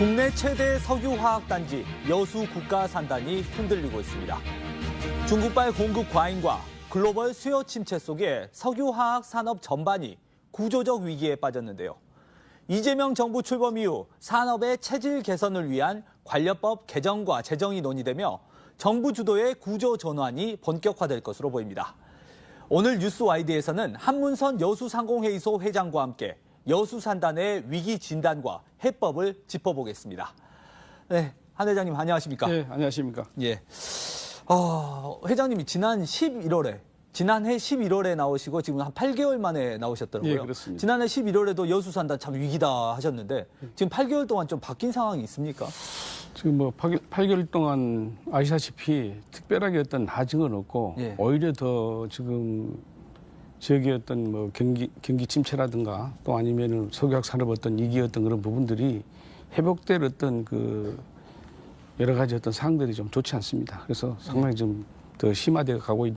국내 최대 석유화학단지 여수 국가산단이 흔들리고 있습니다. 중국발 공급 과잉과 글로벌 수요 침체 속에 석유화학 산업 전반이 구조적 위기에 빠졌는데요. 이재명 정부 출범 이후 산업의 체질 개선을 위한 관련법 개정과 제정이 논의되며 정부 주도의 구조 전환이 본격화될 것으로 보입니다. 오늘 뉴스 와이드에서는 한문선 여수상공회의소 회장과 함께 여수산단의 위기 진단과 해법을 짚어보겠습니다. 네, 한 회장님 안녕하십니까? 네, 안녕하십니까. 예. 어, 회장님이 지난 11월에 지난해 11월에 나오시고 지금 한 8개월 만에 나오셨더라고요. 예, 그렇습니다. 지난해 11월에도 여수산단 참 위기다 하셨는데 지금 8개월 동안 좀 바뀐 상황이 있습니까? 지금 뭐 8 개월 동안 아시다시피 특별하게 어떤 하증은 없고 예. 오히려 더 지금 지역의 어떤 뭐 경기 경기 침체라든가 또 아니면은 석유학 산업 어떤 위기였던 그런 부분들이 회복될 어떤 그 여러 가지 어떤 사항들이 좀 좋지 않습니다. 그래서 상당히 좀 더 심화되어 가고 있.